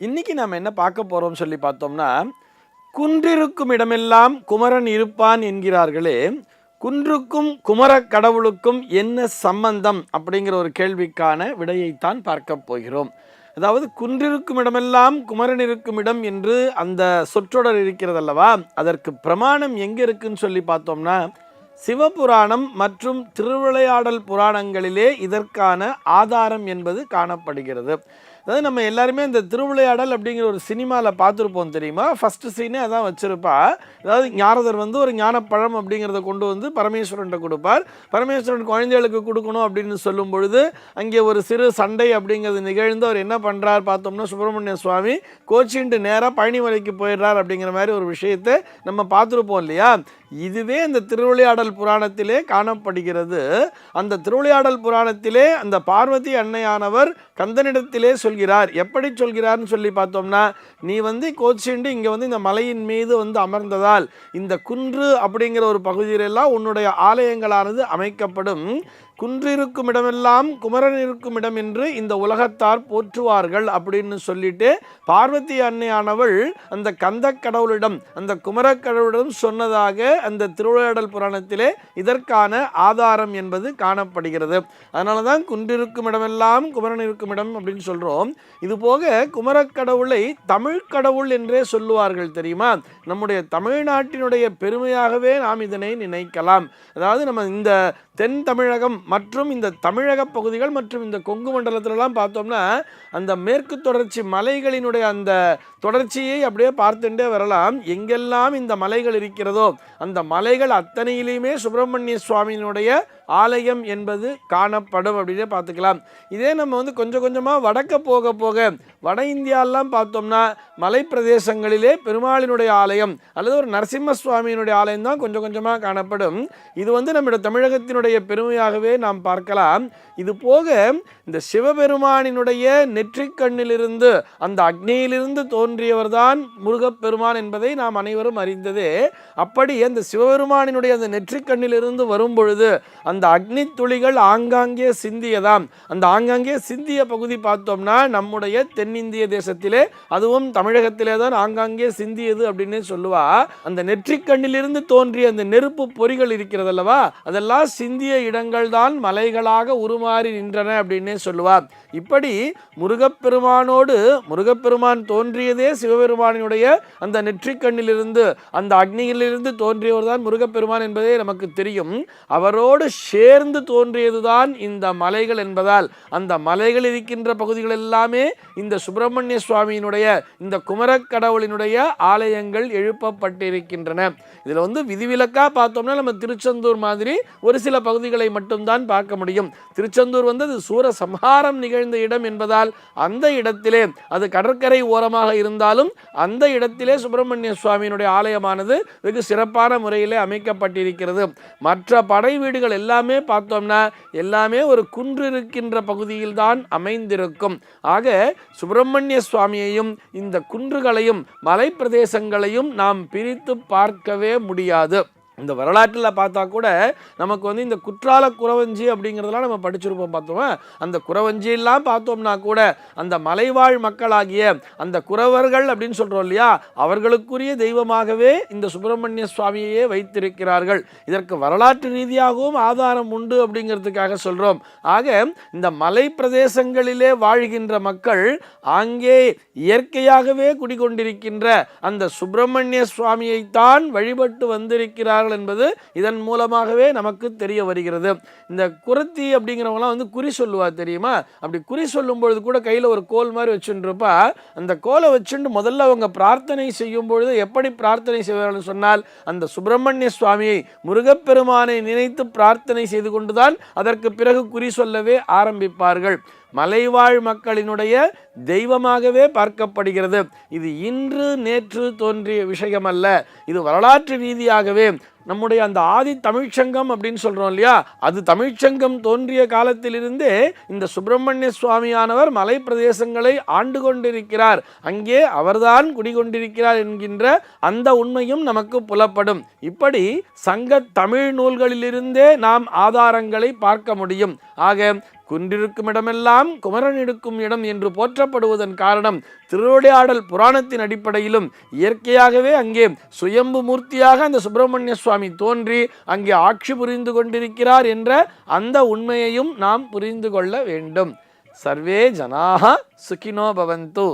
இன்னைக்கு நாம் என்ன பார்க்க போகிறோம் சொல்லி பார்த்தோம்னா குன்றிருக்கும் இடமெல்லாம் குமரன் இருப்பான் என்கிறார்களே. குன்றுக்கும் குமரக் கடவுளுக்கும் என்ன சம்பந்தம் அப்படிங்கிற ஒரு கேள்விக்கான விடையைத்தான் பார்க்க போகிறோம். அதாவது குன்றிருக்கும் இடமெல்லாம் குமரன் இருக்கும் இடம் என்று அந்த சொற்றொடர் இருக்கிறதல்லவா? அதற்கு பிரமாணம் எங்கே இருக்குன்னு சொல்லி பார்த்தோம்னா சிவபுராணம் மற்றும் திருவிளையாடல் புராணங்களிலே இதற்கான ஆதாரம் என்பது காணப்படுகிறது. அதாவது நம்ம எல்லாருமே இந்த திருவிளையாடல் அப்படிங்கிற ஒரு சினிமாவில் பார்த்துருப்போம் தெரியுமா? ஃபஸ்ட்டு சீனே அதான் வச்சுருப்பா. அதாவது ஞானதர் வந்து ஒரு ஞானப்பழம் அப்படிங்கிறத கொண்டு வந்து பரமேஸ்வரன்ட்ட கொடுப்பார். பரமேஸ்வரன் குழந்தைகளுக்கு கொடுக்கணும் அப்படின்னு சொல்லும் பொழுது அங்கே ஒரு சிறு சண்டை அப்படிங்கிறது நிகழ்ந்து அவர் என்ன பண்ணுறார் பார்த்தோம்னா சுப்பிரமணிய சுவாமி கோச்சின்ட்டு நேராக பழனிமலைக்கு போயிடுறார் அப்படிங்கிற மாதிரி ஒரு விஷயத்தை நம்ம பார்த்துருப்போம் இல்லையா? இதுவே இந்த திருவிளையாடல் புராணத்திலே காணப்படுகிறது. அந்த திருவிளையாடல் புராணத்திலே அந்த பார்வதி அன்னையானவர் கந்தனிடத்திலே சொல்கிறார். எப்படி சொல்கிறார்னு சொல்லி பார்த்தோம்னா நீ வந்து கோச்சிண்டு இங்கே வந்து இந்த மலையின் மீது வந்து அமர்ந்ததால் இந்த குன்று அப்படிங்கிற ஒரு பகுதியிலெல்லாம் உன்னுடைய ஆலயங்களானது அமைக்கப்படும். குன்றிருக்கும் இடமெல்லாம் குமரன் இருக்கும் இடம் என்று இந்த உலகத்தார் போற்றுவார்கள் அப்படின்னு சொல்லிட்டு பார்வதி அன்னையானவள் அந்த கந்த கடவுளிடம் அந்த குமரக் கடவுளிடம் சொன்னதாக அந்த திருவிளையாடல் புராணத்திலே இதற்கான ஆதாரம் என்பது காணப்படுகிறது. அதனால தான் குன்றிருக்கும் இடமெல்லாம் குமரன் இருக்கும் இடம் அப்படின்னு சொல்கிறோம் இது போக குமரக் கடவுளை தமிழ் கடவுள் என்றே சொல்லுவார்கள் தெரியுமா? நம்முடைய தமிழ்நாட்டினுடைய பெருமையாகவே நாம் இதனை நினைக்கலாம். அதாவது நம்ம இந்த தென் தமிழகம் மற்றும் இந்த தமிழக பகுதிகள் மற்றும் இந்த கொங்கு மண்டலத்திலலாம் பார்த்தோம்னா அந்த மேற்கு தொடர்ச்சி மலைகளினுடைய அந்த தொடர்ச்சியை அப்படியே பார்த்துட்டே வரலாம். எங்கெல்லாம் இந்த மலைகள் இருக்கிறதோ அந்த மலைகள் அத்தனையிலையுமே சுப்பிரமணிய சுவாமியினுடைய ஆலயம் என்பது காணப்படும் அப்படின்னே பார்த்துக்கலாம். இதே நம்ம வந்து கொஞ்சம் கொஞ்சமாக வடக்க போக போக வட இந்தியாலாம் பார்த்தோம்னா மலைப்பிரதேசங்களிலே பெருமாளினுடைய ஆலயம் அல்லது ஒரு நரசிம்ம சுவாமியினுடைய ஆலயம் தான் கொஞ்சம் கொஞ்சமாக காணப்படும். இது வந்து நம்முடைய தமிழகத்தினுடைய பெருமையாகவே நாம் பார்க்கலாம். இது போக இந்த சிவபெருமானினுடைய நெற்றிக்கண்ணிலிருந்து அந்த அக்னியிலிருந்து தோன்றியவர் தான் முருகப்பெருமான் என்பதை நாம் அனைவரும் அறிந்ததே. அப்படி அந்த சிவபெருமானினுடைய அந்த நெற்றிக்கண்ணிலிருந்து வரும் பொழுது அந்த அந்த அக்னி துளிகள் ஆங்காங்கே சிந்தியதாம். அந்த ஆங்காங்கே சிந்திய பகுதி பார்த்தோம்னா நம்முடைய தென்னிந்திய தேசத்திலே அதுவும் தமிழகத்திலே தான் ஆங்காங்கே சிந்தியது அப்படின்னு சொல்லுவா. அந்த நெற்றிக்கண்ணிலிருந்து தோன்றிய அந்த நெருப்பு பொறிகள் இருக்கிறது அல்லவா அதெல்லாம் சிந்திய இடங்கள் தான் மலைகளாக உருமாறி நின்றன அப்படின்னே சொல்லுவார் இப்படி முருகப்பெருமானோடு முருகப்பெருமான் தோன்றியதே சிவபெருமானினுடைய அந்த நெற்றிக்கண்ணிலிருந்து அந்த அக்னியிலிருந்து தோன்றியவர் தான் முருகப்பெருமான் என்பதே நமக்கு தெரியும். அவரோடு சேர்ந்து தோன்றியதுதான் இந்த மலைகள் என்பதால் அந்த மலைகள் இருக்கின்ற பகுதிகள் எல்லாமே இந்த சுப்பிரமணிய சுவாமியினுடைய இந்த குமரக் கடவுளினுடைய ஆலயங்கள் எழுப்பப்பட்டிருக்கின்றன. இதில் வந்து விதிவிலக்காக பார்த்தோம்னா நம்ம திருச்செந்தூர் மாதிரி ஒரு சில பகுதிகளை மட்டும்தான் பார்க்க முடியும். திருச்செந்தூர் வந்து அது சூரசம்ஹாரம் நிகழ்ந்த இடம் என்பதால் அந்த இடத்திலே அது கடற்கரை ஓரமாக இருந்தாலும் அந்த இடத்திலே சுப்பிரமணிய சுவாமியினுடைய ஆலயமானது வெகு சிறப்பான முறையிலே அமைக்கப்பட்டிருக்கிறது. மற்ற படை வீடுகள் எல்லாமே பார்த்தோம்னா எல்லாமே ஒரு குன்று இருக்கின்ற பகுதியில் தான் அமைந்திருக்கும். ஆக சுப்பிரமணிய சுவாமியையும் இந்த குன்றுகளையும் மலை பிரதேசங்களையும் நாம் பிரித்து பார்க்கவே முடியாது. இந்த வரலாற்றில் பார்த்தா கூட நமக்கு வந்து இந்த குற்றால குறவஞ்சி அப்படிங்கிறதெல்லாம் நம்ம படிச்சிருப்போம் பார்த்தோமா? அந்த குறவஞ்சியெல்லாம் பார்த்தோம்னா கூட அந்த மலைவாழ் மக்களாகிய அந்த குறவர்கள் அப்படின்னு சொல்கிறோம் இல்லையா அவர்களுக்குரிய தெய்வமாகவே இந்த சுப்பிரமணிய சுவாமியையே வைத்திருக்கிறார்கள். இதற்கு வரலாற்று ரீதியாகவும் ஆதாரம் உண்டு அப்படிங்கிறதுக்காக சொல்கிறோம் ஆக இந்த மலை பிரதேசங்களிலே வாழ்கின்ற மக்கள் அங்கே இயற்கையாகவே குடிகொண்டிருக்கின்ற அந்த சுப்பிரமணிய சுவாமியைத்தான் வழிபட்டு வந்திருக்கிறார்கள் என்பது இதன் மூலமாகவே நமக்கு தெரிய வருகிறது. இந்த குரத்தி அப்படிங்கிறவங்களாம் வந்து குறி சொல்லுவா தெரியுமா? அப்படி குறி சொல்லும் பொழுது கூட கையில் ஒரு கோல் மாதிரி வச்சுருப்பா அந்த கோலை வச்சுட்டு முதல்ல அவங்க பிரார்த்தனை செய்யும் பொழுது எப்படி பிரார்த்தனை செய்வார்கள் சொன்னால் அந்த சுப்பிரமணிய சுவாமியை முருகப்பெருமானை நினைத்து பிரார்த்தனை செய்து கொண்டுதான் அதற்கு பிறகு குறி சொல்லவே ஆரம்பிப்பார்கள். மலைவாழ் மக்களினுடைய தெய்வமாகவே பார்க்கப்படுகிறது. இது இன்று நேற்று தோன்றிய விஷயம் அல்ல இது வரலாற்று ரீதியாகவே நம்முடைய அந்த ஆதி தமிழ்ச்சங்கம் அப்படின்னு சொல்கிறோம் இல்லையா? அது தமிழ்ச்சங்கம் தோன்றிய காலத்திலிருந்தே இந்த சுப்பிரமணிய சுவாமியானவர் மலை பிரதேசங்களை ஆண்டு கொண்டிருக்கிறார். அங்கே அவர்தான் குடிகொண்டிருக்கிறார் என்கின்ற அந்த உண்மையும் நமக்கு புலப்படும். இப்படி சங்க தமிழ் நூல்களிலிருந்தே நாம் ஆதாரங்களை பார்க்க முடியும். ஆக குன்றிருக்கும் இடமெல்லாம் குமரன் இருக்கும் இடம் என்று போற்றப்படுவதன் காரணம் திருவிளையாடல் புராணத்தின் அடிப்படையிலும் இயற்கையாகவே அங்கே சுயம்பு மூர்த்தியாக அந்த சுப்பிரமணிய சுவாமி தோன்றி அங்கே ஆட்சி புரிந்து கொண்டிருக்கிறார் என்ற அந்த உண்மையையும் நாம் புரிந்து கொள்ள வேண்டும். சர்வே ஜனாக சுகினோ பவந்து.